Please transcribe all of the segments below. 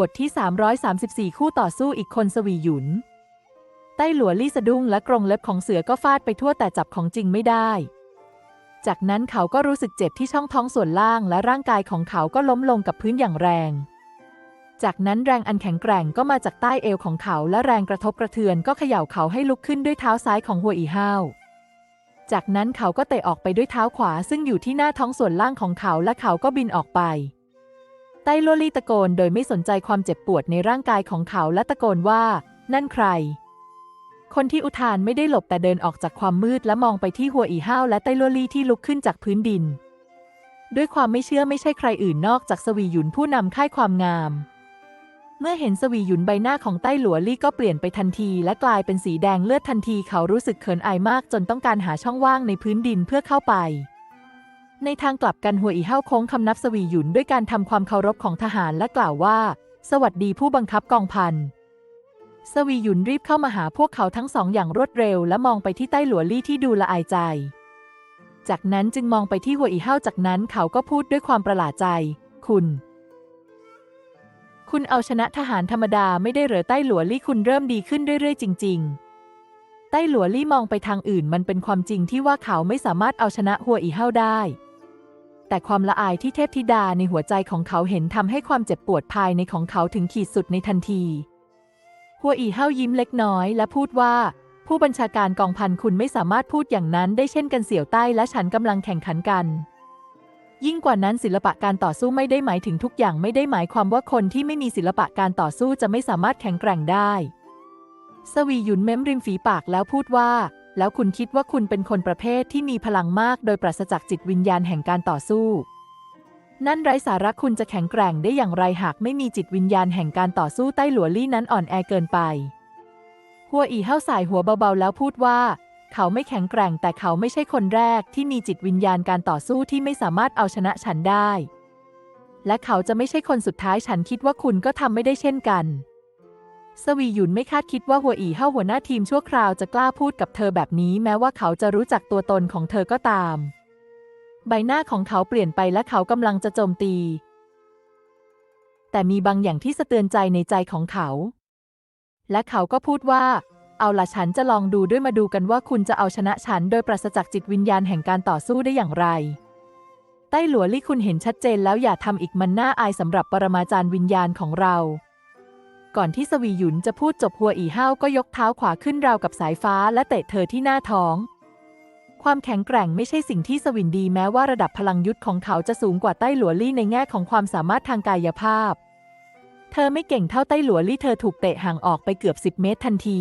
บทที่ 334 คู่ต่อสู้อีกคนสวีหยุน ใต้หลัวลี่สะดุ้งและกรงเล็บของเสือก็ฟาดไปทั่วแต่จับของจริงไม่ได้ จากนั้นเขาก็รู้สึกเจ็บที่ช่องท้องส่วนล่างและร่างกายของเขาก็ล้มลงกับพื้นอย่างแรง จากนั้นแรงอันแข็งแกร่งก็มาจากใต้เอวของเขาและแรงกระทบกระเทือนก็เขย่าเขาให้ลุกขึ้นด้วยเท้าซ้ายของหัวอีห้าวจากนั้นเขาก็เตะออกไปด้วยเท้าขวาซึ่งอยู่ที่หน้าท้องส่วนล่างของเขาและเขาก็บินออกไป ไต้โลลี่ตะโกนโดยไม่สนใจความเจ็บปวดในร่างกายของเขาและตะโกนว่า นั่นใคร คนที่อุทานไม่ได้หลบแต่เดินออกจากความมืดและมองไปที่หัวอีห้าวและไต้โลลี่ที่ลุกขึ้นจากพื้นดิน ด้วยความไม่เชื่อไม่ใช่ใครอื่นนอกจากสวีหยุนผู้นำค่ายความงาม เมื่อเห็นสวีหยุนใบหน้าของไต้หลัวลี่ก็เปลี่ยนไปทันที และกลายเป็นสีแดงเลือดทันทีเขารู้สึกเขินอายมากจนต้องการหาช่องว่างในพื้นดินเพื่อเข้าไป ในทางกลับกันหัวอีเห้าโค้งคำนับสวีหยุนด้วยการทำความเคารพของทหารและกล่าวว่า สวัสดีผู้บังคับกองพันสวีหยุนรีบเข้ามาหาพวกเขาทั้งสองอย่างรวดเร็ว และมองไปที่ใต้หลัวลี่ที่ดูละอายใจ จากนั้นจึงมองไปที่หัวอีเห้าจากนั้นเขาก็พูดด้วยความประหลาดใจ คุณ คุณเอาชนะทหารธรรมดาไม่ได้เหรอใต้หลัวลี่คุณเริ่มดีขึ้นเรื่อยๆ จริง ๆใต้หลัวลี่มองไปทางอื่นมันเป็นความจริงที่ว่าเขาไม่สามารถเอาชนะหัวอีเห้าได้ แต่ความละอายที่เทพธิดาในหัวใจของเขาเห็นทำให้ความเจ็บปวดภายในของเขาถึงขีดสุดในทันที หัวอีเห้ายิ้มเล็กน้อยและพูดว่า ผู้บัญชาการกองพันคุณไม่สามารถพูดอย่างนั้นได้เช่นกันเสี่ยวใต้และฉันกำลังแข่งขันกันยิ่งกว่านั้นศิลปะการต่อสู้ไม่ได้หมายถึงทุกอย่างไม่ได้หมายความว่าคนที่ไม่มีศิลปะการต่อสู้จะไม่สามารถแข็งแกร่งได้ สวีหยุนเม้มริมฝีปากแล้วพูดว่า แล้วคุณคิดว่าคุณเป็นคนประเภทที่มีพลังมากโดยปราศจากจิตวิญญาณแห่งการต่อสู้ นั่นไร้สาระคุณจะแข็งแกร่งได้อย่างไรหากไม่มีจิตวิญญาณแห่งการต่อสู้ใต้หลัวลี่นั้นอ่อนแอเกินไป หัวอีเห้าสายหัวเบาๆ แล้วพูดว่า เขาไม่แข็งแกร่งแต่เขาไม่ใช่คนแรกที่มีจิตวิญญาณการต่อสู้ที่ไม่สามารถเอาชนะฉันได้ และเขาจะไม่ใช่คนสุดท้ายฉันคิดว่าคุณก็ทำไม่ได้เช่นกัน สวีหยุนไม่คาดคิดว่าหัวอีเห้าหัวหน้าทีมชั่วคราวจะกล้าพูดกับเธอแบบนี้แม้ว่าเขาจะรู้จักตัวตนของเธอก็ตาม ใบหน้าของเขาเปลี่ยนไปและเขากำลังจะโจมตี แต่มีบางอย่างที่สะเตือนใจในใจของเขา และเขาก็พูดว่า เอาล่ะฉันจะลองดูด้วยมาดูกันว่าคุณจะเอาชนะฉันโดยปราศจากจิตวิญญาณแห่งการต่อสู้ได้อย่างไร ใต้หลัวลี่คุณเห็นชัดเจนแล้วอย่าทำอีกมันน่าอายสำหรับปรมาจารย์วิญญาณของเรา ก่อนที่สวีหยุนจะพูดจบหัวอีห้าวก็ยกเท้าขวาขึ้นราวกับสายฟ้าและเตะเธอที่หน้าท้อง ความแข็งแกร่งไม่ใช่สิ่งที่สวินดีแม้ว่าระดับพลังยุทธ์ของเขาจะสูงกว่าใต้หลัวลี่ในแง่ของความสามารถทางกายภาพ เธอไม่เก่งเท่าใต้หลัวลี่เธอถูกเตะห่างออกไปเกือบ10เมตรทันที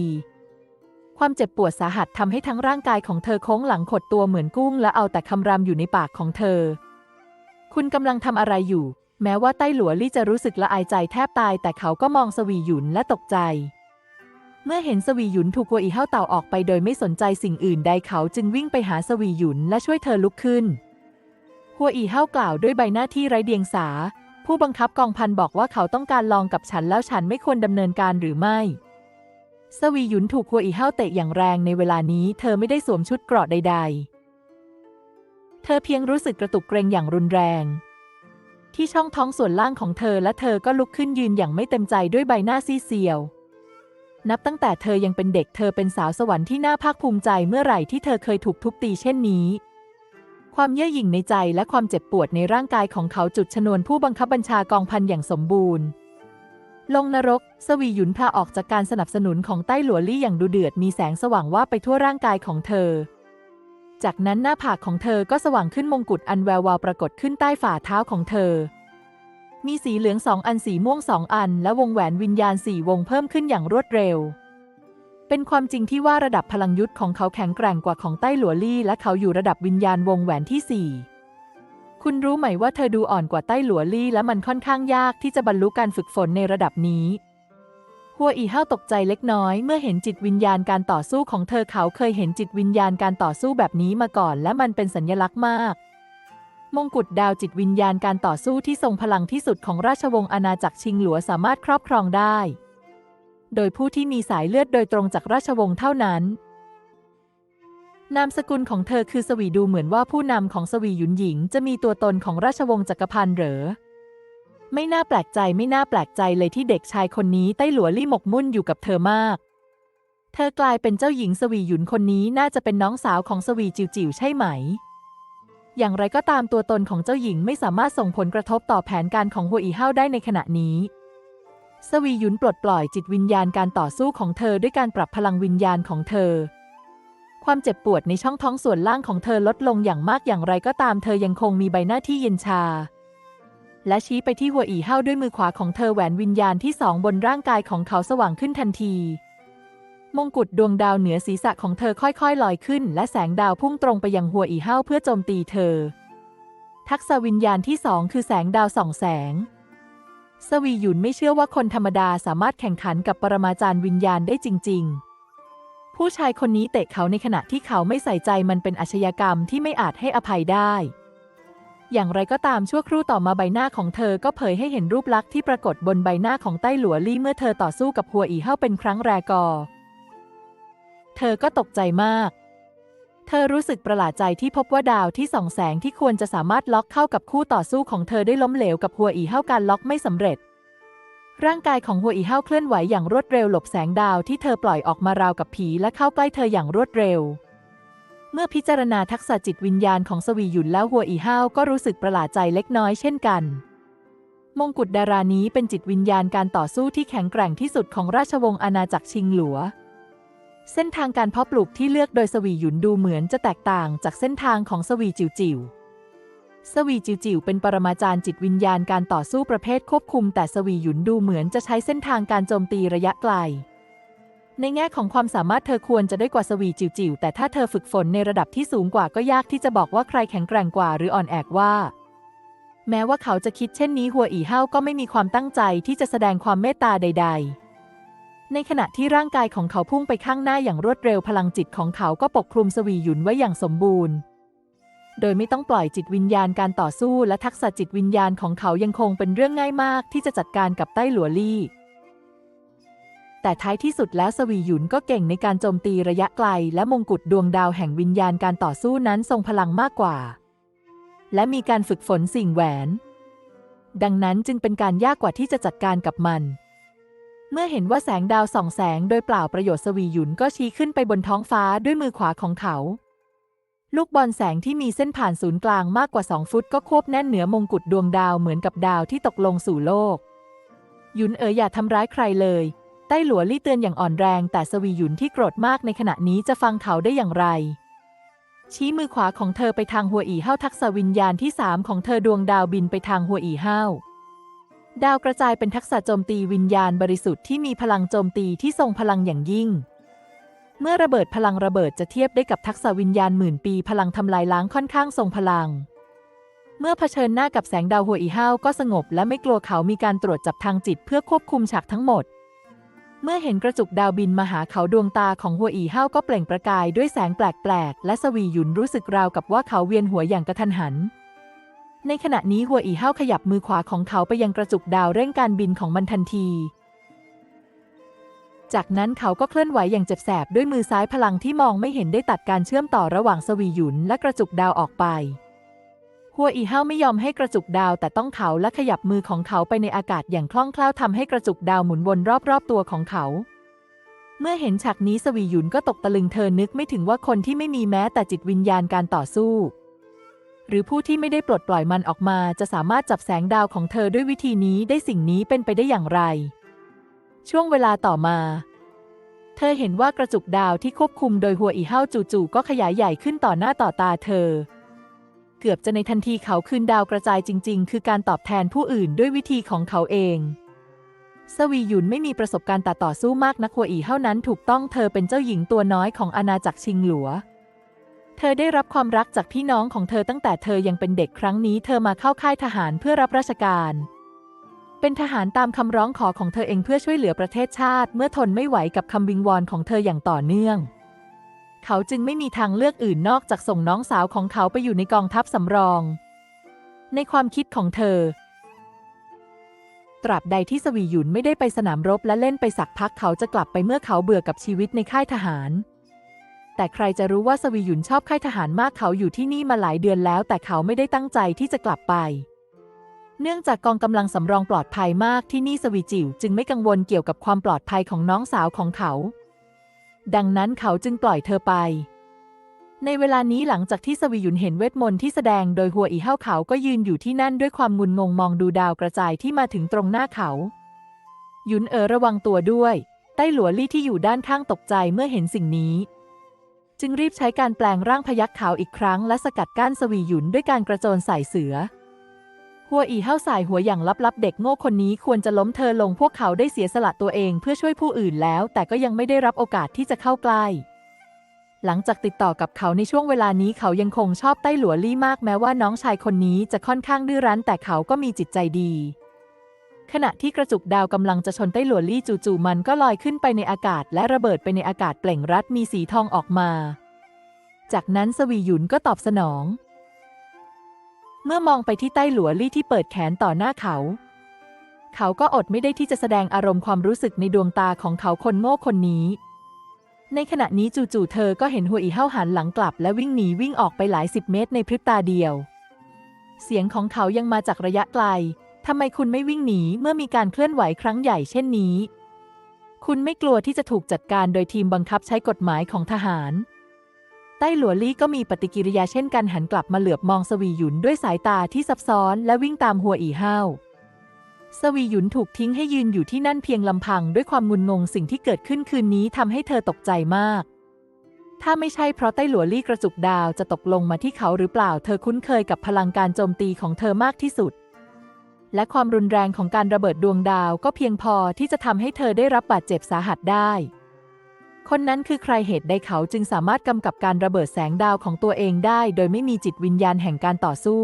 ความเจ็บปวดสาหัสทำให้ทั้งร่างกายของเธอโค้งหลังขดตัวเหมือนกุ้งและเอาแต่คำรามอยู่ในปากของเธอ คุณกำลังทำอะไรอยู่ แม้ว่าใต้หลัวลี่จะรู้สึกละอายใจแทบตาย แต่เขาก็มองสวีหยุนและตกใจ เมื่อเห็นสวีหยุนถูกกัวอีเห้าเต่าออกไปโดยไม่สนใจสิ่งอื่นใดเขาจึงวิ่งไปหาสวีหยุนและช่วยเธอลุกขึ้นหัวอีเห้ากล่าวด้วยใบหน้าที่ไร้เดียงสา ผู้บังคับกองพันบอกว่าเขาต้องการลองกับฉันแล้วฉันไม่ควรดำเนินการหรือไม่ สวีหยุนถูกหัวอีเห้าเตะอย่างแรงในเวลานี้เธอไม่ได้สวมชุดเกราะใด ๆ เธอเพียงรู้สึกกระตุกเกรงอย่างรุนแรง ที่ช่องท้องส่วนล่างของเธอและเธอก็ลุกขึ้นยืนอย่างไม่เต็มใจด้วยใบหน้าซีเซียว นับตั้งแต่เธอยังเป็นเด็กเธอเป็นสาวสวรรค์ที่น่าภาคภูมิใจเมื่อไหร่ที่เธอเคยถูกทุบตีเช่นนี้ ความเย่อหยิ่งในใจและความเจ็บปวดในร่างกายของเขาจุดชนวนผู้บังคับบัญชากองพันอย่างสมบูรณ์ ลงนรก สวีหยุนพาออกจากการสนับสนุนของใต้หลัวลี่อย่างดูเดือดมีแสงสว่างว่าไปทั่วร่างกายของเธอ จากนั้นหน้าผากของเธอก็สว่างขึ้นมงกุฎอันแวววาวปรากฏขึ้นใต้ฝ่าเท้าของเธอ มีสีเหลืองสองอันสีม่วงสองอัน และวงแหวนวิญญาณสี่วงเพิ่มขึ้นอย่างรวดเร็ว เป็นความจริงที่ว่าระดับพลังยุทธ์ของเขาแข็งแกร่งกว่าของใต้หลัวลี่ และเขาอยู่ระดับวิญญาณวงแหวนที่สี่คุณรู้ไหมว่าเธอดูอ่อนกว่าใต้หลัวลี่ และมันค่อนข้างยากที่จะบรรลุการฝึกฝนในระดับนี้ หัวอีเห้าตกใจเล็กน้อยเมื่อเห็นจิตวิญญาณการต่อสู้ของเธอเขาเคยเห็นจิตวิญญาณการต่อสู้แบบนี้มาก่อน และมันเป็นสัญญลักษณ์มาก มงกุฎดาวจิตวิญญาณการต่อสู้ที่ทรงพลังที่สุดของราชวงศ์อาณาจักรชิงหลัวสามารถครอบครองได้ โดยผู้ที่มีสายเลือดโดยตรงจากราชวงศ์เท่านั้น นามสกุลของเธอคือสวีดูเหมือนว่าผู้นำของสวีหยุนหญิง จะมีตัวตนของราชวงศ์จักรพันธ์เหรอ ไม่น่าแปลกใจไม่น่าแปลกใจเลยที่เด็กชายคนนี้ใต้หลัวลี่หมกมุ่นอยู่กับเธอมาก เธอกลายเป็นเจ้าหญิงสวีหยุนคนนี้น่าจะเป็นน้องสาวของสวีจิวจิวใช่ไหม อย่างไรก็ตามตัวตนของเจ้าหญิงไม่สามารถส่งผลกระทบต่อแผนการของหัวอีเฮาได้ในขณะนี้ สวีหยุนปลดปล่อยจิตวิญญาณการต่อสู้ของเธอด้วยการปรับพลังวิญญาณของเธอความเจ็บปวดในช่องท้องส่วนล่างของเธอลดลงอย่างมากอย่างไรก็ตามเธอยังคงมีใบหน้าที่เย็นชา และชี้ไปที่หัวอีเฮาด้วยมือขวาของเธอแหวนวิญญาณที่สองบนร่างกายของเขาสว่างขึ้นทันที มงกุฎดวงดาวเหนือศีรษะของเธอค่อยๆ ลอยขึ้น และแสงดาวพุ่งตรงไปยังหัวอีเฮาเพื่อโจมตีเธอ ทักษะวิญญาณที่สองคือแสงดาวส่องแสง สวีหยุนไม่เชื่อว่าคนธรรมดาสามารถแข่งขันกับปรมาจารย์วิญญาณได้จริง ๆผู้ชายคนนี้เตะเขาในขณะที่เขาไม่ใส่ใจมันเป็นอาชญากรรมที่ไม่อาจให้อภัยได้ อย่างไรก็ตามชั่วครู่ต่อมาใบหน้าของเธอก็เผยให้เห็นรูปลักษณ์ที่ปรากฏบนใบหน้าของใต้หลัวลี่เมื่อเธอต่อสู้กับหัวอีเฮาเป็นครั้งแรกกอ เธอก็ตกใจมาก เธอรู้สึกประหลาดใจที่พบว่าดาวที่ส่องแสงที่ควรจะสามารถล็อกเข้ากับคู่ต่อสู้ของเธอได้ล้มเหลวกับหัวอีเฮาการล็อกไม่สำเร็จ ร่างกายของหัวอีเฮาเคลื่อนไหวอย่างรวดเร็วหลบแสงดาวที่เธอปล่อยออกมาราวกับผีและเข้าใกล้เธออย่างรวดเร็ว เมื่อพิจารณาทักษะจิตวิญญาณของสวีหยุนแล้วหัวอีเฮาวก็รู้สึกประหลาดใจเล็กน้อยเช่นกัน มงกุฎดารานี้เป็นจิตวิญญาณการต่อสู้ที่แข็งแกร่งที่สุดของราชวงศ์อาณาจักรชิงหลัว เส้นทางการเพาะปลูกที่เลือกโดยสวีหยุนดูเหมือนจะแตกต่างจากเส้นทางของสวีจิวจิวสวีจิวจิวเป็นปรมาจารย์จิตวิญญาณการต่อสู้ประเภทควบคุม แต่สวีหยุนดูเหมือนจะใช้เส้นทางการโจมตีระยะไกล ในแง่ของความสามารถเธอควรจะได้กว่าสวีจิวจิวแต่ถ้าเธอฝึกฝนในระดับที่สูงกว่าก็ยากที่จะบอกว่าใครแข็งแกร่งกว่าหรืออ่อนแอกว่า แม้ว่าเขาจะคิดเช่นนี้หัวอีเฮาก็ไม่มีความตั้งใจที่จะแสดงความเมตตาใด ๆ ในขณะที่ร่างกายของเขาพุ่งไปข้างหน้าอย่างรวดเร็วพลังจิตของเขาก็ปกคลุมสวีหยุนไว้อย่างสมบูรณ์ โดยไม่ต้องปล่อยจิตวิญญาณการต่อสู้และทักษะจิตวิญญาณของเขายังคงเป็นเรื่องง่ายมากที่จะจัดการกับใต้หลัวลี่ แต่ท้ายที่สุดแล้วสวีหยุนก็เก่งในการโจมตีระยะไกล และมงกุฎดวงดาวแห่งวิญญาณการต่อสู้นั้นทรงพลังมากกว่า และมีการฝึกฝนสิ่งแหวน ดังนั้นจึงเป็นการยากกว่าที่จะจัดการกับมัน เมื่อเห็นว่าแสงดาวส่องแสงโดยเปล่าประโยชน์สวีหยุนก็ชี้ขึ้นไปบนท้องฟ้าด้วยมือขวาของเขา ลูกบอลแสงที่มีเส้นผ่านศูนย์กลางมากกว่า2ฟุตก็ควบแน่นเหนือมงกุฎดวงดาวเหมือนกับดาวที่ตกลงสู่โลก หยุนเอ๋ยอย่าทำร้ายใครเลย ต้หลัวลี่เตือนอย่างอ่อนแรง แต่สวีหยุนที่โกรธมากในขณะนี้จะฟังเขาได้อย่างไร ชี้มือขวาของเธอไปทางหัวอีเห้าทักษะวิญญาณที่สามของเธอดวงดาวบินไปทางหัวอีเห้าดาวกระจายเป็นทักษะโจมตีวิญญาณบริสุทธิ์ที่มีพลังโจมตีที่ทรงพลังอย่างยิ่ง เมื่อระเบิดพลังระเบิดจะเทียบได้กับทักษะวิญญาณหมื่นปีพลังทำลายล้างค่อนข้างทรงพลัง เมื่อเผชิญหน้ากับแสงดาวหัวอีห้าวก็สงบและไม่กลัวเขามีการตรวจจับทางจิตเพื่อควบคุมฉากทั้งหมด เมื่อเห็นกระจุกดาวบินมาหาเขาดวงตาของหัวอีห้าก็เปล่งประกายด้วยแสงแปลกๆ และสวีหยุนรู้สึกราวกับว่าเขาเวียนหัวอย่างกระทันหัน ในขณะนี้หัวอีห้าขยับมือขวาของเขาไปยังกระจุกดาวเร่งการบินของมันทันที จากนั้นเขาก็เคลื่อนไหวอย่างเจ็บแสบด้วยมือซ้ายพลังที่มองไม่เห็นได้ตัดการเชื่อมต่อระหว่างสวีหยุนและกระจุกดาวออกไป หัวอีเฮาไม่ยอมให้กระจุกดาวแต่ต้องเขาและขยับมือของเขาไปในอากาศอย่างคล่องแคล่วทำให้กระจุกดาวหมุนวนรอบๆตัวของเขา เมื่อเห็นฉากนี้สวีหยุนก็ตกตะลึงเธอนึกไม่ถึงว่าคนที่ไม่มีแม้แต่จิตวิญญาณการต่อสู้ หรือผู้ที่ไม่ได้ปลดปล่อยมันออกมาจะสามารถจับแสงดาวของเธอด้วยวิธีนี้ได้สิ่งนี้เป็นไปได้อย่างไร ช่วงเวลาต่อมาเธอเห็นว่ากระจุกดาวที่ควบคุมโดยหัวอีเฮาจู่ๆก็ขยายใหญ่ขึ้นต่อหน้าต่อตาเธอ เกือบจะในทันทีเขาคืนดาวกระจายจริง ๆ คือการตอบแทนผู้อื่นด้วยวิธีของเขาเอง สวีหยุนไม่มีประสบการณ์ตัดต่อสู้มากนักหัวอีเท่านั้นถูกต้องเธอเป็นเจ้าหญิงตัวน้อยของอาณาจักรชิงหลัว เธอได้รับความรักจากพี่น้องของเธอตั้งแต่เธอยังเป็นเด็กครั้งนี้ เธอมาเข้าค่ายทหารเพื่อรับราชการ เป็นทหารตามคำร้องขอของเธอเองเพื่อช่วยเหลือประเทศชาติ เมื่อทนไม่ไหวกับคำวิงวอนของเธออย่างต่อเนื่อง เขาจึงไม่มีทางเลือกอื่นนอกจากส่งน้องสาวของเขาไปอยู่ในกองทัพสำรอง ในความคิดของเธอ ตราบใดที่สวีหยุนไม่ได้ไปสนามรบและเล่นไปสักพักเขาจะกลับไปเมื่อเขาเบื่อกับชีวิตในค่ายทหาร แต่ใครจะรู้ว่าสวีหยุนชอบค่ายทหารมากเขาอยู่ที่นี่มาหลายเดือนแล้ว แต่เขาไม่ได้ตั้งใจที่จะกลับไปเนื่องจากกองกำลังสำรองปลอดภัยมากที่นี่สวีจิวจึงไม่กังวลเกี่ยวกับความปลอดภัยของน้องสาวของเขา ดังนั้นเขาจึงปล่อยเธอไป ในเวลานี้หลังจากที่สวีหยุนเห็นเวทมนต์ที่แสดงโดยหัวอีเห้าเขาก็ยืนอยู่ที่นั่นด้วยความงุนงงมองดูดาวกระจายที่มาถึงตรงหน้าเขา หยุนเออระวังตัวด้วย ใต้หลัวลี่ที่อยู่ด้านข้างตกใจเมื่อเห็นสิ่งนี้ จึงรีบใช้การแปลงร่างพยักขาวอีกครั้งและสกัดกั้นสวีหยุนด้วยการกระโจนใส่เสือ หัวอีเห้าสายหัวอย่างลับๆ เด็กโง่คนนี้ควรจะล้มเธอลงพวกเขาได้เสียสละตัวเองเพื่อช่วยผู้อื่นแล้ว แต่ก็ยังไม่ได้รับโอกาสที่จะเข้าใกล้ หลังจากติดต่อกับเขาในช่วงเวลานี้เขายังคงชอบใต้หลัวลี่มากแม้ว่าน้องชายคนนี้จะค่อนข้างดื้อรั้นแต่เขาก็มีจิตใจดี ขณะที่กระจุกดาวกำลังจะชนใต้หลัวลี่จู่ๆมันก็ลอยขึ้นไปในอากาศ และระเบิดไปในอากาศเปล่งรัดมีสีทองออกมา จากนั้นสวีหยุนก็ตอบสนอง เมื่อมองไปที่ใต้หลัวลี่ที่เปิดแขนต่อหน้าเขา เขาก็อดไม่ได้ที่จะแสดงอารมณ์ความรู้สึกในดวงตาของเขาคนโง่คนนี้ ในขณะนี้จู่ๆเธอก็เห็นหัวอีเห้าหันหลังกลับและวิ่งหนีวิ่งออกไปหลายสิบเมตรในพริบตาเดียว เสียงของเขายังมาจากระยะไกลทำไมคุณไม่วิ่งหนีเมื่อมีการเคลื่อนไหวครั้งใหญ่เช่นนี้ คุณไม่กลัวที่จะถูกจัดการโดยทีมบังคับใช้กฎหมายของทหาร ต้หลัวลี่ก็มีปฏิกิริยาเช่นกันหันกลับมาเหลือบมองสวีหยุนด้วยสายตาที่ซับซ้อนและวิ่งตามหัวอีห้าวสวีหยุนถูกทิ้งให้ยืนอยู่ที่นั่นเพียงลำพังด้วยความงุนงงสิ่งที่เกิดขึ้นคืนนี้ทำให้เธอตกใจมาก ถ้าไม่ใช่เพราะใต้หลัวลี่กระจุกดาวจะตกลงมาที่เขาหรือเปล่า เธอคุ้นเคยกับพลังการโจมตีของเธอมากที่สุด และความรุนแรงของการระเบิดดวงดาวก็เพียงพอที่จะทำให้เธอได้รับบาดเจ็บสาหัสได้ คนนั้นคือใครเหตุใดเขาจึงสามารถกำกับการระเบิดแสงดาวของตัวเองได้ โดยไม่มีจิตวิญญาณแห่งการต่อสู้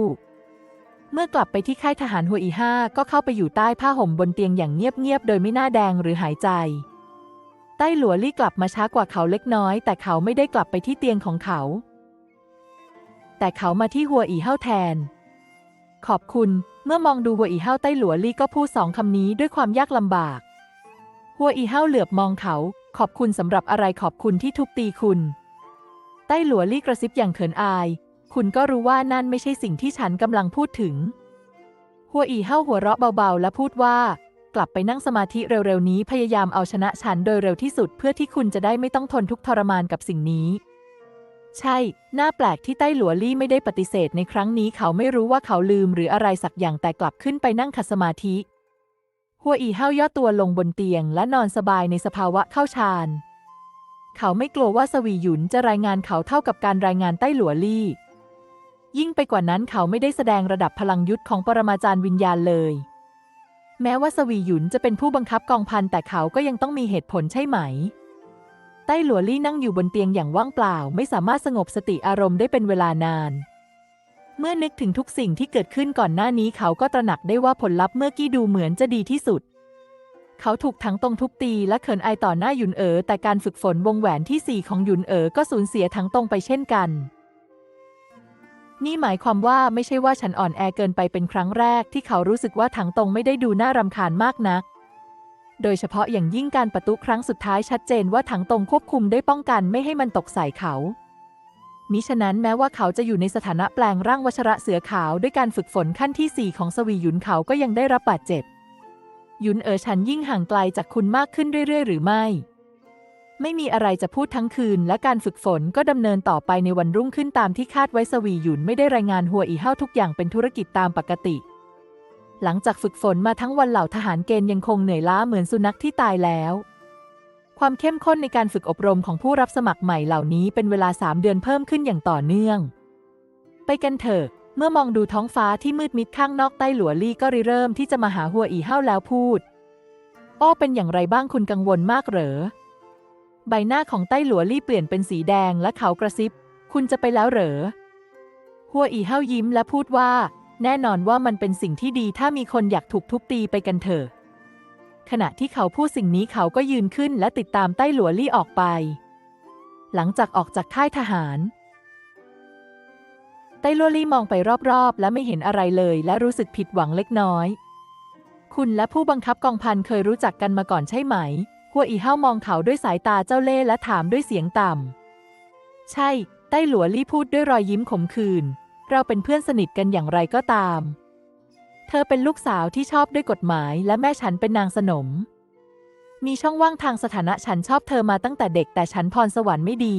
เมื่อกลับไปที่ค่ายทหารหัวอีห้าก็เข้าไปอยู่ใต้ผ้าห่มบนเตียงอย่างเงียบๆ โดยไม่หน้าแดงหรือหายใจ ใต้หลัวลี่กลับมาช้ากว่าเขาเล็กน้อย แต่เขาไม่ได้กลับไปที่เตียงของเขา แต่เขามาที่หัวอีเห้าแทน ขอบคุณ เมื่อมองดูหัวอีเห้าใต้หลัวลี่ก็พูดสองคำนี้ด้วยความยากลำบากหัวอีเห้าเหลือบมองเขา ขอบคุณสำหรับอะไรขอบคุณที่ทุบตีคุณ ใต้หลัวลี่กระซิบอย่างเขินอาย คุณก็รู้ว่านั่นไม่ใช่สิ่งที่ฉันกำลังพูดถึง หัวอีเห้าหัวเราะเบาๆ และพูดว่า กลับไปนั่งสมาธิเร็วๆนี้พยายามเอาชนะฉันโดยเร็วที่สุดเพื่อที่คุณจะได้ไม่ต้องทนทุกข์ทรมานกับสิ่งนี้ใช่ น่าแปลกที่ใต้หลัวลี่ไม่ได้ปฏิเสธในครั้งนี้เขาไม่รู้ว่าเขาลืมหรืออะไรสักอย่างแต่กลับขึ้นไปนั่งขัดสมาธิ หัวอีเห้าย่อตัวลงบนเตียงและนอนสบายในสภาวะเข้าฌาน เขาไม่กลัวว่าสวีหยุนจะรายงานเขาเท่ากับการรายงานใต้หลัวลี่ ยิ่งไปกว่านั้นเขาไม่ได้แสดงระดับพลังยุทธของปรมาจารย์วิญญาณเลย แม้ว่าสวีหยุนจะเป็นผู้บังคับกองพันแต่เขาก็ยังต้องมีเหตุผลใช่ไหม ใต้หลัวลี่นั่งอยู่บนเตียงอย่างว่างเปล่า ไม่สามารถสงบสติอารมณ์ได้เป็นเวลานาน เมื่อนึกถึงทุกสิ่งที่เกิดขึ้นก่อนหน้านี้เขาก็ตระหนักได้ว่าผลลัพธ์เมื่อกี้ดูเหมือนจะดีที่สุด เขาถูกทั้งตรงทุบตีและเขินอายต่อหน้าหยุนเอ๋อแต่การฝึกฝนวงแหวนที่สี่ของหยุนเอ๋อก็สูญเสียทั้งตรงไปเช่นกัน นี่หมายความว่าไม่ใช่ว่าฉันอ่อนแอเกินไปเป็นครั้งแรก ที่เขารู้สึกว่าถังตรงไม่ได้ดูน่ารำคาญมากนัก โดยเฉพาะอย่างยิ่งการประตุครั้งสุดท้ายชัดเจนว่าถังตรงควบคุมได้ป้องกันไม่ให้มันตกใส่เขา มิฉะนั้นแม้ว่าเขาจะอยู่ในสถานะแปลงร่างวัชระเสือขาวด้วยการฝึกฝนขั้นที่ 4 ของสวีหยุนเขาก็ยังได้รับบาดเจ็บ หยุนเอ๋อฉันยิ่งห่างไกลจากคุณมากขึ้นเรื่อย ๆ หรือไม่ ไม่มีอะไรจะพูดทั้งคืน และการฝึกฝนก็ดำเนินต่อไปในวันรุ่งขึ้นตามที่คาดไว้สวีหยุนไม่ได้รายงานหัวอีเห้าทุกอย่างเป็นธุรกิจตามปกติ หลังจากฝึกฝนมาทั้งวันเหล่าทหารเกณฑ์ยังคงเหนื่อยล้าเหมือนสุนัขที่ตายแล้ว ความเข้มข้นในการฝึกอบรมของผู้รับสมัครใหม่เหล่านี้เป็นเวลาสามเดือนเพิ่มขึ้นอย่างต่อเนื่อง ไปกันเถอะ เมื่อมองดูท้องฟ้าที่มืดมิดข้างนอกใต้หลัวลี่ก็ริเริ่มที่จะมาหาหัวอีเห้าแล้วพูด อ้อเป็นอย่างไรบ้างคุณกังวลมากเหรอ ใบหน้าของใต้หลัวลี่เปลี่ยนเป็นสีแดงและเขากระซิบ คุณจะไปแล้วเหรอ หัวอีเห้ายิ้มและพูดว่า แน่นอนว่ามันเป็นสิ่งที่ดีถ้ามีคนอยากถูกทุบตีไปกันเถอะ ขณะที่เขาพูดสิ่งนี้เขาก็ยืนขึ้นและติดตามใต้หลัวลี่ออกไป หลังจากออกจากค่ายทหาร ไต้หลัวลี่มองไปรอบๆ และไม่เห็นอะไรเลย และรู้สึกผิดหวังเล็กน้อย คุณและผู้บังคับกองพันเคยรู้จักกันมาก่อนใช่ไหม หัวอีเห้ามองเขาด้วยสายตาเจ้าเล่ห์และถามด้วยเสียงต่ำ ใช่ใต้หลัวลี่พูดด้วยรอยยิ้มขมขื่น เราเป็นเพื่อนสนิทกันอย่างไรก็ตาม เธอเป็นลูกสาวที่ชอบด้วยกฎหมาย และแม่ฉันเป็นนางสนม มีช่องว่างทางสถานะฉันชอบเธอมาตั้งแต่เด็กแต่ฉันพรสวรรค์ไม่ดี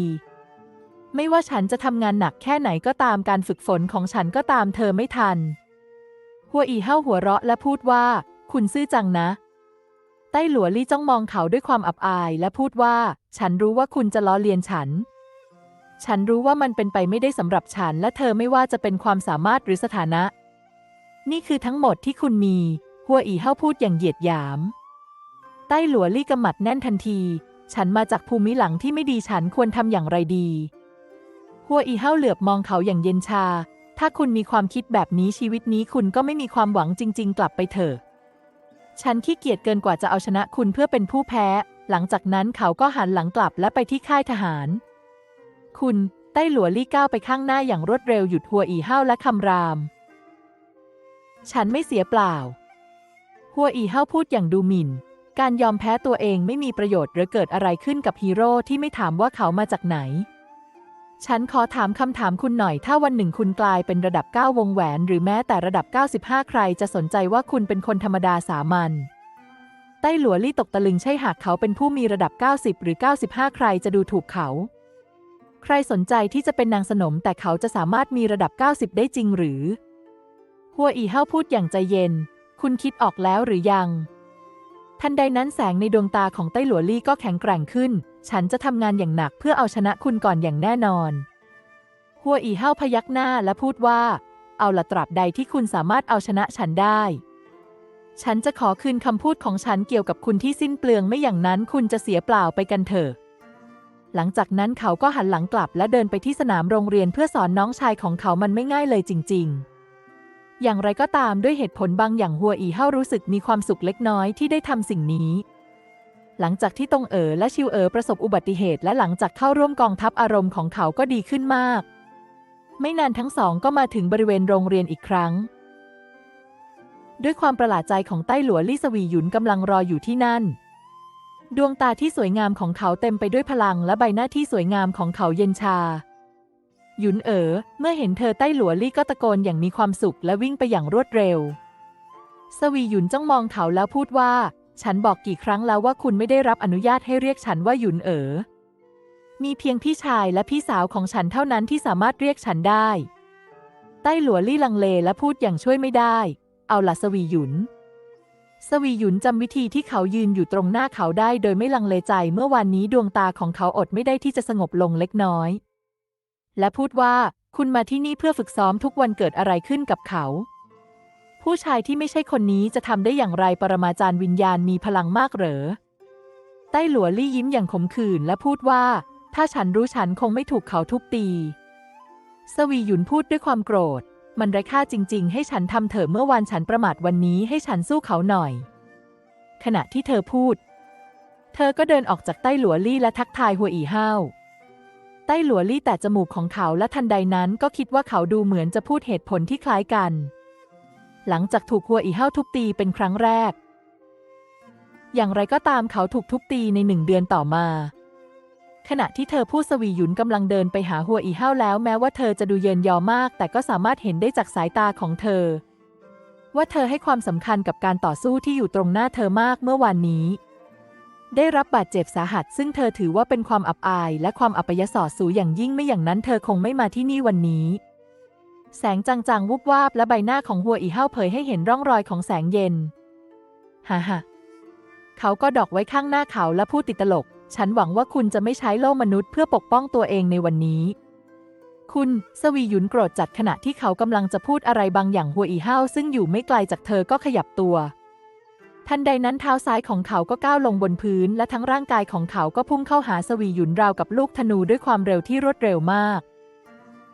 ไม่ว่าฉันจะทำงานหนักแค่ไหนก็ตามการฝึกฝนของฉันก็ตามเธอไม่ทัน หัวอีเห้าหัวเราะและพูดว่า คุณซื่อจังนะใต้หลัวลี่จ้องมองเขาด้วยความอับอายและพูดว่า ฉันรู้ว่าคุณจะล้อเลียนฉันฉันรู้ว่ามันเป็นไปไม่ได้สำหรับฉัน และเธอไม่ว่าจะเป็นความสามารถหรือสถานะ นี่คือทั้งหมดที่คุณมี หัวอีเห้าพูดอย่างเหยียดหยาม ใต้หลัวลี่กำมัดแน่นทันที ฉันมาจากภูมิหลังที่ไม่ดีฉันควรทำอย่างไรดี หัวอีเห้าเหลือบมองเขาอย่างเย็นชา ถ้าคุณมีความคิดแบบนี้ชีวิตนี้คุณก็ไม่มีความหวังจริง ๆ กลับไปเถอะ ฉันขี้เกียจเกินกว่าจะเอาชนะคุณเพื่อเป็นผู้แพ้ หลังจากนั้นเขาก็หันหลังกลับและไปที่ค่ายทหาร คุณ ใต้หลัวลี่ก้าวไปข้างหน้าอย่างรวดเร็วหยุดหัวอีเห้าและคำราม ฉันไม่เสียเปล่า หัวอีเห้าพูดอย่างดูหมิ่น การยอมแพ้ตัวเองไม่มีประโยชน์หรือเกิดอะไรขึ้นกับฮีโร่ที่ไม่ถามว่าเขามาจากไหน ฉันขอถามคำถามคุณหน่อย ถ้าวันหนึ่งคุณกลายเป็นระดับ 9 วงแหวน หรือแม้แต่ระดับ 95 ใครจะสนใจว่าคุณเป็นคนธรรมดาสามัญใต้หลัวลี่ตกตะลึงใช่หากเขาเป็นผู้มีระดับ 90 หรือ 95 ใครจะดูถูกเขา ใครสนใจที่จะเป็นนางสนมแต่เขาจะสามารถมีระดับ 90 ได้จริงหรือ หัวอีเห้าพูดอย่างใจเย็น คุณคิดออกแล้วหรือยัง ทันใดนั้นแสงในดวงตาของไต้หลัวลี่ก็แข็งแกร่งขึ้น ฉันจะทำงานอย่างหนักเพื่อเอาชนะคุณก่อนอย่างแน่นอน หัวอีเห้าพยักหน้าและพูดว่า เอาละตราบใดที่คุณสามารถเอาชนะฉันได้ ฉันจะขอคืนคำพูดของฉันเกี่ยวกับคุณที่สิ้นเปลืองไม่อย่างนั้นคุณจะเสียเปล่าไปกันเถอะหลังจากนั้นเขาก็หันหลังกลับและเดินไปที่สนามโรงเรียนเพื่อสอนน้องชายของเขามันไม่ง่ายเลยจริง ๆ อย่างไรก็ตามด้วยเหตุผลบางอย่างหัวอีเห้ารู้สึกมีความสุขเล็กน้อยที่ได้ทำสิ่งนี้ หลังจากที่ตงเอ๋อและชิวเอ๋อประสบอุบัติเหตุ และหลังจากเข้าร่วมกองทัพอารมณ์ของเขาก็ดีขึ้นมาก ไม่นานทั้งสองก็มาถึงบริเวณโรงเรียนอีกครั้ง ด้วยความประหลาดใจของใต้หลัวลี่สวีหยุนกำลังรออยู่ที่นั่น ดวงตาที่สวยงามของเขาเต็มไปด้วยพลังและใบหน้าที่สวยงามของเขาเย็นชา หยุนเอ๋อเมื่อเห็นเธอใต้หลัวลี่ก็ตะโกนอย่างมีความสุขและวิ่งไปอย่างรวดเร็ว สวีหยุนจ้องมองเขาแล้วพูดว่า ฉันบอกกี่ครั้งแล้วว่าคุณไม่ได้รับอนุญาตให้เรียกฉันว่าหยุนเอ๋อมีเพียงพี่ชายและพี่สาวของฉันเท่านั้นที่สามารถเรียกฉันได้ ใต้หลัวลี่ลังเลและพูดอย่างช่วยไม่ได้ เอาละสวีหยุน สวีหยุนจำวิธีที่เขายืนอยู่ตรงหน้าเขาได้โดยไม่ลังเลใจเมื่อวานนี้ดวงตาของเขาอดไม่ได้ที่จะสงบลงเล็กน้อย และพูดว่าคุณมาที่นี่เพื่อฝึกซ้อมทุกวันเกิดอะไรขึ้นกับเขา ผู้ชายที่ไม่ใช่คนนี้จะทำได้อย่างไรปรมาจารย์วิญญาณมีพลังมากเหรอ ใต้หลัวลี่ยิ้มอย่างขมขื่นและพูดว่า ถ้าฉันรู้ฉันคงไม่ถูกเขาทุบตี สวีหยุนพูดด้วยความโกรธ มันไร้ค่าจริง ๆ ให้ฉันทำเถอะเมื่อวานฉันประมาทวันนี้ให้ฉันสู้เขาหน่อย ขณะที่เธอพูด เธอก็เดินออกจากใต้หลัวลี่และทักทายหัวอีห้าว ต้หลัวลี่แต่จมูกของเขาและทันใดนั้นก็คิดว่าเขาดูเหมือนจะพูดเหตุผลที่คล้ายกัน หลังจากถูกหัวอีเห้าทุบตีเป็นครั้งแรก อย่างไรก็ตามเขาถูกทุบตีในหนึ่งเดือนต่อมา ขณะที่เธอพูดสวีหยุนกำลังเดินไปหาหัวอีเห้าแล้วแม้ว่าเธอจะดูเยินยอมาก แต่ก็สามารถเห็นได้จากสายตาของเธอ ว่าเธอให้ความสำคัญกับการต่อสู้ที่อยู่ตรงหน้าเธอมากเมื่อวานนี้ ได้รับบาดเจ็บสาหัส ซึ่งเธอถือว่าเป็นความอับอาย และความอัปยศสูอย่างยิ่งไม่อย่างนั้นเธอคงไม่มาที่นี่วันนี้ แสงจางๆ วุบวาบและใบหน้าของหัวอีห้าวเผยให้เห็นร่องรอยของแสงเย็นฮ่าฮ่าเขาก็ดอกไว้ข้างหน้าเขาและพูดติดตลก ฉันหวังว่าคุณจะไม่ใช้โล่มนุษย์เพื่อปกป้องตัวเองในวันนี้ คุณสวีหยุนโกรธจัดขณะที่เขากำลังจะพูดอะไรบางอย่างหัวอีห้าวซึ่งอยู่ไม่ไกลจากเธอก็ขยับตัว ทันใดนั้นเท้าซ้ายของเขาก็ก้าวลงบนพื้น และทั้งร่างกายของเขาก็พุ่งเข้าหาสวีหยุนราวกับลูกธนูด้วยความเร็วที่รวดเร็วมาก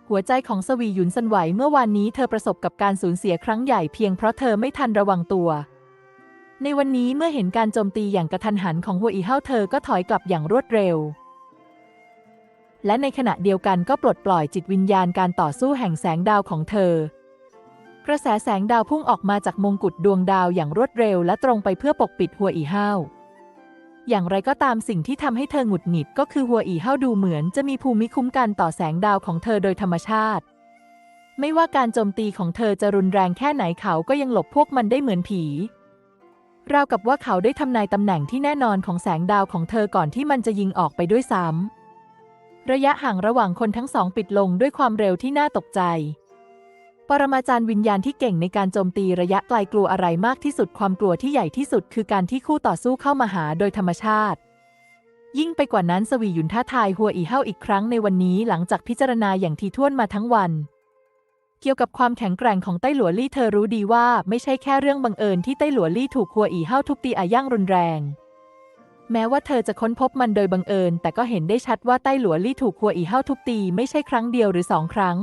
หัวใจของสวีหยุนสั่นไหวเมื่อวานนี้เธอประสบกับการสูญเสียครั้งใหญ่เพียงเพราะเธอไม่ทันระวังตัว ในวันนี้เมื่อเห็นการโจมตีอย่างกระทันหันของหัวอีเห้าเธอก็ถอยกลับอย่างรวดเร็ว และในขณะเดียวกันก็ปลดปล่อยจิตวิญญาณการต่อสู้แห่งแสงดาวของเธอ กระแสแสงดาวพุ่งออกมาจากมงกุฎดวงดาวอย่างรวดเร็วและตรงไปเพื่อปกปิดหัวอีเห้าอย่างไรก็ตามสิ่งที่ทำให้เธอหงุดหงิดก็คือหัวอีเห้าดูเหมือนจะมีภูมิคุ้มกันต่อแสงดาวของเธอโดยธรรมชาติ ไม่ว่าการโจมตีของเธอจะรุนแรงแค่ไหนเขาก็ยังหลบพวกมันได้เหมือนผี ราวกับว่าเขาได้ทำนายตำแหน่งที่แน่นอนของแสงดาวของเธอก่อนที่มันจะยิงออกไปด้วยซ้ำระยะห่างระหว่างคนทั้งสองปิดลงด้วยความเร็วที่น่าตกใจ ปรมาจารย์วิญญาณที่เก่งในการโจมตีระยะไกลกลัวอะไรมากที่สุดความกลัวที่ใหญ่ที่สุด คือการที่คู่ต่อสู้เข้ามาหาโดยธรรมชาติ ยิ่งไปกว่านั้นสวีหยุนท้าทายหัวอีเฮ้าอีกครั้งในวันนี้หลังจากพิจารณาอย่างทีท่วนมาทั้งวัน เกี่ยวกับความแข็งแกร่งของไต้หลัวลี่เธอรู้ดีว่าไม่ใช่แค่เรื่องบังเอิญที่ไต้หลัวลี่ถูกหัวอีเฮ้าทุบตีอาย่างรุนแรง แม้ว่าเธอจะค้นพบมันโดยบังเอิญ แต่ก็เห็นได้ชัดว่าไต้หลัวลี่ถูกหัวอีเฮ้าทุบตีไม่ใช่ครั้งเดียวหรือสองครั้ง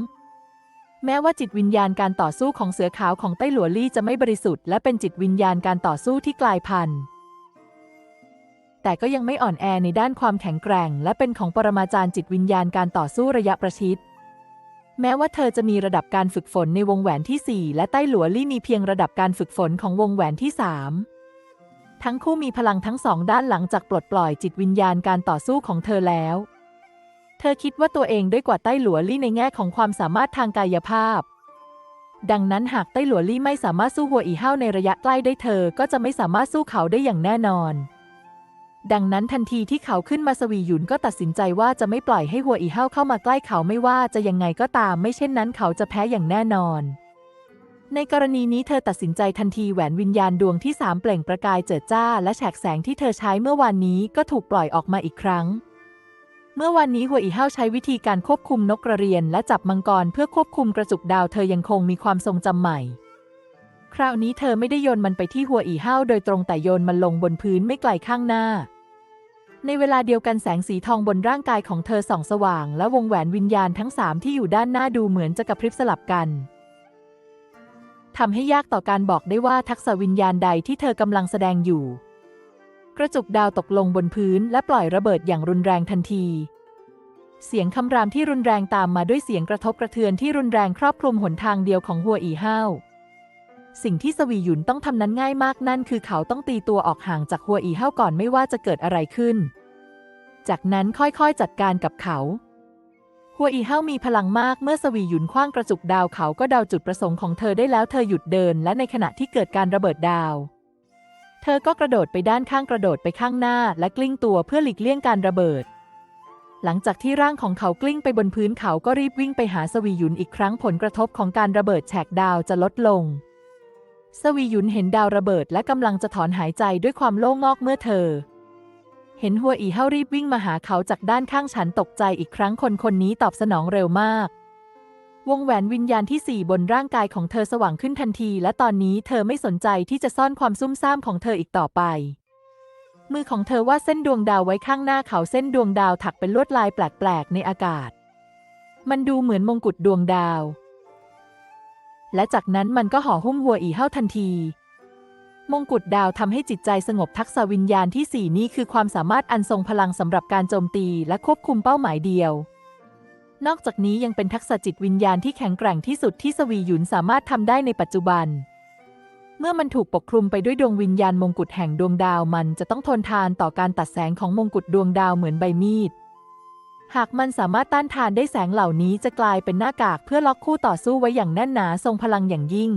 แม้ว่าจิตวิญญาณการต่อสู้ของเสือขาวของไต้หลัวลี่จะไม่บริสุทธิ์และเป็นจิตวิญญาณการต่อสู้ที่กลายพันธุ์ แต่ก็ยังไม่อ่อนแอในด้านความแข็งแกร่ง และเป็นของปรมาจารย์จิตวิญญาณการต่อสู้ระยะประชิด แม้ว่าเธอจะมีระดับการฝึกฝนในวงแหวนที่ 4 และไต้หลัวลี่มีเพียงระดับการฝึกฝนของวงแหวนที่ 3 ทั้งคู่มีพลังทั้งสองด้านหลังจากปลดปล่อยจิตวิญญาณการต่อสู้ของเธอแล้ว เธอคิดว่าตัวเองด้อยกว่าไต้หลัวลี่ในแง่ของความสามารถทางกายภาพ ดังนั้นหากไต้หลัวลี่ไม่สามารถสู้หัวอีเฮ้าในระยะใกล้ได้เธอก็จะไม่สามารถสู้เขาได้อย่างแน่นอน ดังนั้นทันทีที่เขาขึ้นมาสวีหยุนก็ตัดสินใจว่าจะไม่ปล่อยให้หัวอีเฮ้าเข้ามาใกล้เขาไม่ว่าจะยังไงก็ตาม ไม่เช่นนั้นเขาจะแพ้อย่างแน่นอน ในกรณีนี้เธอตัดสินใจทันทีแหวนวิญญาณดวงที่สามเปล่งประกายเจิดจ้า และแฉกแสงที่เธอใช้เมื่อวานนี้ก็ถูกปล่อยออกมาอีกครั้ง เมื่อวันนี้หัวอีเฮ้าใช้วิธีการควบคุมนกกระเรียนและจับมังกรเพื่อควบคุมกระจุกดาวเธอยังคงมีความทรงจำใหม่ คราวนี้เธอไม่ได้โยนมันไปที่หัวอีเฮ้าโดยตรงแต่โยนมันลงบนพื้นไม่ไกลข้างหน้า ในเวลาเดียวกันแสงสีทองบนร่างกายของเธอส่องสว่าง และวงแหวนวิญญาณทั้งสามที่อยู่ด้านหน้าดูเหมือนจะกระพริบสลับกันทำให้ยากต่อการบอกได้ว่าทักษะวิญญาณใดที่เธอกำลังแสดงอยู่ กระจุกดาวตกลงบนพื้นและปล่อยระเบิดอย่างรุนแรงทันที เสียงคำรามที่รุนแรงตามมาด้วยเสียงกระทบกระเทือนที่รุนแรงครอบคลุมหนทางเดียวของหัวอีเฮ้าวสิ่งที่สวีหยุนต้องทำนั้นง่ายมากนั่นคือเขาต้องตีตัวออกห่างจากหัวอีเฮ้าก่อนไม่ว่าจะเกิดอะไรขึ้น จากนั้นค่อยๆจัดการกับเขา หัวอีเฮ้ามีพลังมากเมื่อสวีหยุนคว้างกระจุกดาวเขาก็เดาจุดประสงค์ของเธอได้แล้วเธอหยุดเดิน และในขณะที่เกิดการระเบิดดาว เธอก็กระโดดไปด้านข้างกระโดดไปข้างหน้าและกลิ้งตัวเพื่อหลีกเลี่ยงการระเบิด หลังจากที่ร่างของเขากลิ้งไปบนพื้นเขาก็รีบวิ่งไปหาสวียุนอีกครั้งผลกระทบของการระเบิดแฉกดาวจะลดลง สวียุนเห็นดาวระเบิดและกำลังจะถอนหายใจด้วยความโล่งงอกเมื่อเธอ เห็นหัวอีเฮารีบวิ่งมาหาเขาจากด้านข้างฉันตกใจอีกครั้งคนคนนี้ตอบสนองเร็วมาก วงแหวนวิญญาณที่สี่บนร่างกายของเธอสว่างขึ้นทันที และตอนนี้เธอไม่สนใจที่จะซ่อนความซุ่มซ่ามของเธออีกต่อไป มือของเธอวาดเส้นดวงดาวไว้ข้างหน้าเขาเส้นดวงดาวถักเป็นลวดลายแปลกๆในอากาศ มันดูเหมือนมงกุฎดวงดาว และจากนั้นมันก็ห่อหุ้มหัวอีเฮ้าทันที มงกุฎดาวทำให้จิตใจสงบทักษะวิญญาณที่สี่นี้คือความสามารถอันทรงพลังสำหรับการโจมตีและควบคุมเป้าหมายเดียว นอกจากนี้ยังเป็นทักษะจิตวิญญาณที่แข็งแกร่งที่สุดที่สวีหยุนสามารถทำได้ในปัจจุบัน เมื่อมันถูกปกคลุมไปด้วยดวงวิญญาณมงกุฎแห่งดวงดาวมันจะต้องทนทานต่อการตัดแสงของมงกุฎดวงดาวเหมือนใบมีด หากมันสามารถต้านทานได้แสงเหล่านี้จะกลายเป็นหน้ากากเพื่อล็อกคู่ต่อสู้ไว้อย่างแน่นหนาทรงพลังอย่างยิ่ง